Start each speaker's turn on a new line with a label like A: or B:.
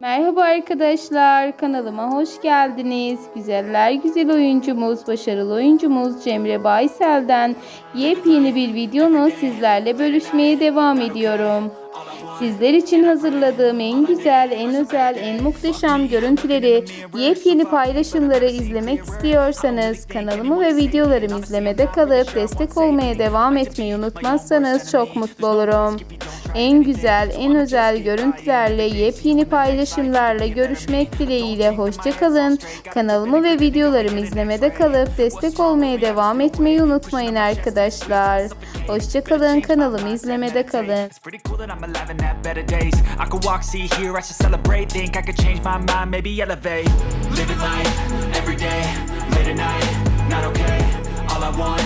A: Merhaba arkadaşlar, kanalıma hoş geldiniz. Güzeller güzel oyuncumuz, başarılı oyuncumuz Cemre Baysel'den yepyeni bir videonu sizlerle bölüşmeye devam ediyorum. Sizler için hazırladığım en güzel, en özel, en muhteşem görüntüleri, yepyeni paylaşımları izlemek istiyorsanız kanalımı ve videolarımı izlemede kalıp destek olmaya devam etmeyi unutmazsanız çok mutlu olurum. En güzel, en özel görüntülerle, yepyeni paylaşımlarla görüşmek dileğiyle hoşçakalın. Kanalımı ve videolarımı izlemede kalıp destek olmaya devam etmeyi unutmayın arkadaşlar. Hoşçakalın, kanalımı izlemede kalın.
B: Living life every day, late at night, not okay. All I want,